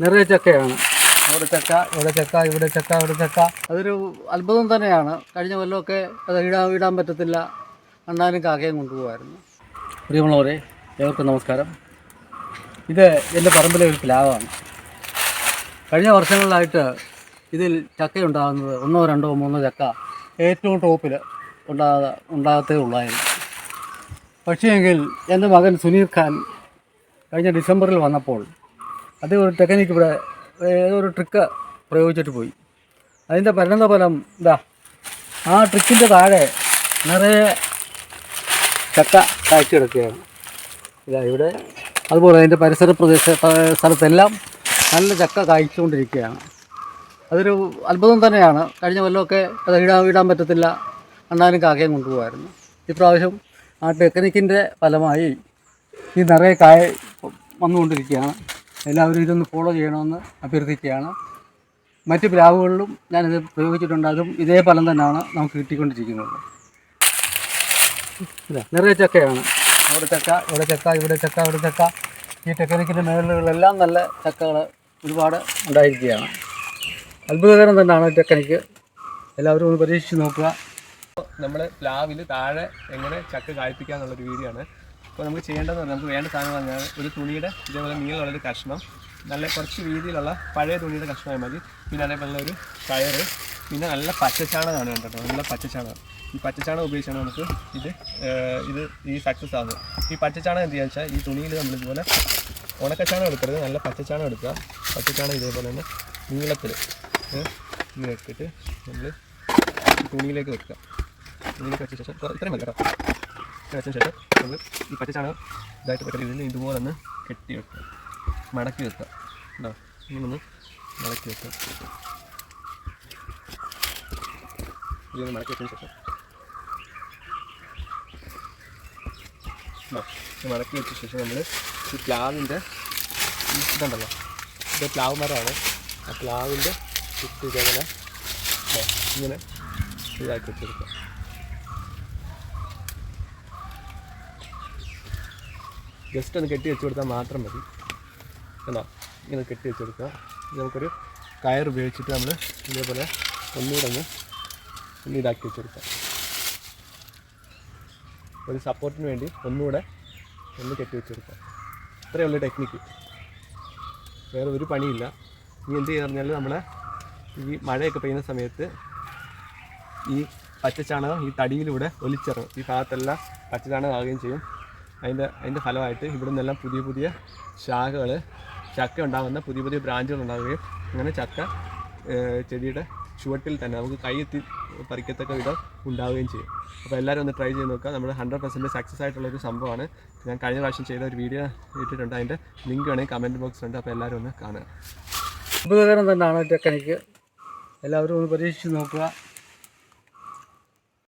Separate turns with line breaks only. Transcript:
നിറയെ ചക്കയാണ്. അവിടെ ചക്ക ഇവിടെ ചക്ക ഇവിടെ ചക്ക ഇവിടെ ചക്ക. അതൊരു അത്ഭുതം തന്നെയാണ്. കഴിഞ്ഞ കൊല്ലമൊക്കെ അത് ഇടാൻ ഇടാൻ പറ്റത്തില്ല. അണ്ണാനും കാക്കയും കൊണ്ടുപോകായിരുന്നു പ്രിയമുള്ളവരെ ഏവർക്കും നമസ്കാരം. ഇത് എന്റെ പറമ്പിലെ ഒരു പ്ലാവാണ്. കഴിഞ്ഞ വർഷങ്ങളിലായിട്ട് ഇതിൽ ചക്ക ഉണ്ടാകുന്നത് ഒന്നോ രണ്ടോ മൂന്നോ ചക്ക ഏറ്റവും ടോപ്പിൽ ഉണ്ടാകാതെ ഉണ്ടാകത്തേ ഉള്ളായിരുന്നു. പക്ഷേയെങ്കിൽ എന്റെ മകൻ സുനീർ ഖാൻ കഴിഞ്ഞ ഡിസംബറിൽ വന്നപ്പോൾ അത് ഒരു ടെക്നിക്ക് ഇവിടെ ഒരു ട്രിക്ക് പ്രയോഗിച്ചിട്ട് പോയി. അതിന്റെ പരിണത ഫലം ഇതാ. ആ ട്രിക്കിന്റെ താഴെ നിറയെ ചക്ക കാഴ്ച കിടക്കുകയാണ്. ഇതാ ഇവിടെ. അതുപോലെ അതിന്റെ പരിസര പ്രദേശ സ്ഥലത്തെല്ലാം നല്ല ചക്ക കായ്ച്ചുകൊണ്ടിരിക്കുകയാണ്. അതൊരു അത്ഭുതം തന്നെയാണ്. കഴിഞ്ഞ കൊല്ലമൊക്കെ അത് ഇടാൻ ഇടാൻ പറ്റത്തില്ല. അണ്ണാനും കാക്കയും കൊണ്ടുപോകായിരുന്നു ഇപ്രാവശ്യം ആ ടെക്നിക്കിന്റെ ഫലമായി ഈ നിറയെ കായ വന്നുകൊണ്ടിരിക്കുകയാണ്. എല്ലാവരും ഇതൊന്ന് ഫോളോ ചെയ്യണമെന്ന് അഭ്യർത്ഥിക്കുകയാണ്. മറ്റ് പ്ലാവുകളിലും ഞാനിത് പ്രയോഗിച്ചിട്ടുണ്ട്. അതും ഇതേ ഫലം തന്നെയാണ് നമുക്ക് കിട്ടിക്കൊണ്ടിരിക്കുന്നത്. നിറയെ ചക്കയാണ്. അവിടെ ചക്ക ഇവിടെ ചക്ക ഇവിടെ ചക്ക ഇവിടെ ചക്ക. ഈ ടെക്നിക്കിന്റെ മേഖലകളിലെല്ലാം നല്ല ചക്കകൾ ഒരുപാട് ഉണ്ടായിരിക്കുകയാണ്. അത്ഭുതകരം തന്നെയാണ് ടെക്നിക്ക്. എല്ലാവരും ഒന്ന് പരീക്ഷിച്ച് നോക്കുക.
നമ്മൾ പ്ലാവിൽ താഴെ എങ്ങനെ ചക്ക കായ്പ്പിക്കുക എന്നുള്ളൊരു വീഡിയോ ആണ്. അപ്പോൾ നമുക്ക് ചെയ്യേണ്ടതെന്ന് പറഞ്ഞാൽ നമുക്ക് വേണ്ട സാധനം പറഞ്ഞാൽ ഒരു തുണിയുടെ ഇതേപോലെ നീളമുള്ളൊരു കഷ്ണം നല്ല കുറച്ച് രീതിയിലുള്ള പഴയ തുണിയുടെ കഷ്ണമായി മതി പിന്നെ അതേപോലെ ഒരു കയറ് പിന്നെ നല്ല പച്ചച്ചാണകമാണ് കേട്ടോ. നല്ല പച്ചച്ചാണകം. ഈ പച്ചച്ചാണകം ഉപയോഗിച്ചാണ് നമുക്ക് ഇത് ഇത് ഈ സക്സസ് ആകുന്നത് ഈ പച്ചച്ചാണകം എന്ത് വെച്ചാൽ ഈ തുണിയിൽ നമ്മൾ ഇതുപോലെ ഉണക്കച്ചാണകം എടുക്കരുത്. നല്ല പച്ചച്ചാണകം എടുക്കുക. പച്ചച്ചാണകം ഇതേപോലെ തന്നെ നീളത്തിൽ ഇങ്ങനെ എടുത്തിട്ട് നമ്മൾ തുണിയിലേക്ക് വെക്കുക. തുണിയിലേക്ക് വെച്ച ശേഷം ഇത്രയും മതി കേട്ടോ. ഇത്ര വെച്ച ശേഷം നമ്മൾ ഈ പച്ചച്ചാണകം ഇതായിട്ട് പറ്റുന്ന രീതിയിൽ ഇതുപോലെ ഒന്ന് കെട്ടി വെക്കുക. മടക്കി വെക്കുക. ഉണ്ടോ ഇങ്ങനൊന്ന് മടക്കി വെക്കുക. ഇതൊന്ന് മടക്കി വെച്ചതിന് ശേഷം. മടക്കി വെച്ച ശേഷം നമ്മൾ ഈ പ്ലാവിന്റെ ഇതുണ്ടല്ലോ. ഇത് പ്ലാവ് മരമാണ് ആ പ്ലാവിന്റെ ചുറ്റും ഇങ്ങനെ ഇതാക്കി വെച്ചെടുക്കുക. ജസ്റ്റ് ഒന്ന് കെട്ടി വെച്ച് കൊടുത്താൽ മാത്രം മതി. കണ്ടോ? ഇങ്ങനെ കെട്ടി വെച്ച് കൊടുക്കുക. നമുക്കൊരു കയർ ഉപയോഗിച്ചിട്ട് നമ്മൾ ഇതേപോലെ ഒന്നുകൂടെ ഒന്ന് ഒന്ന് ഇതാക്കി വെച്ച് കൊടുക്കാം. ഒരു സപ്പോർട്ടിന് വേണ്ടി ഒന്നുകൂടെ ഒന്ന് കെട്ടി വെച്ച് കൊടുക്കാം. ഇത്രയേ ഉള്ളൂ ടെക്നിക്ക് വേറെ ഒരു പണിയില്ല. ഇനി എന്ത് ചെയ്യുക പറഞ്ഞാൽ നമ്മളെ ഈ മഴയൊക്കെ പെയ്യുന്ന സമയത്ത് ഈ പച്ചച്ചാണകം ഈ തടിയിലൂടെ ഒലിച്ചിറങ്ങും. ഈ ഭാഗത്തെല്ലാം പച്ചച്ചാണകം ആവുകയും ചെയ്യും. അതിന്റെ അതിന്റെ ഫലമായിട്ട് ഇവിടെ നിന്നെല്ലാം പുതിയ പുതിയ ശാഖകൾ ചക്ക ഉണ്ടാകുന്ന പുതിയ പുതിയ ബ്രാഞ്ചുകൾ ഉണ്ടാവുകയും അങ്ങനെ ചക്ക ചെടിയുടെ ചുവട്ടിൽ തന്നെ നമുക്ക് കൈയെത്തി പറിക്കത്തക്ക വിധം ഉണ്ടാവുകയും ചെയ്യും. അപ്പോൾ എല്ലാവരും ഒന്ന് ട്രൈ ചെയ്ത് നോക്കുക. നമ്മൾ ഹൺഡ്രഡ് പെർസെന്റ് സക്സസ് ആയിട്ടുള്ള ഒരു സംഭവമാണ്. ഞാൻ കഴിഞ്ഞ പ്രാവശ്യം ചെയ്ത ഒരു വീഡിയോ ഇട്ടിട്ടുണ്ട്. അതിന്റെ ലിങ്ക് വേണമെങ്കിൽ കമന്റ് ബോക്സിലുണ്ട് അപ്പോൾ എല്ലാവരും ഒന്ന് കാണുക.
ഉപകരണം തന്നെയാണ് ടെക്നിക്ക്. എല്ലാവരും ഒന്ന് പരീക്ഷിച്ച് നോക്കുക.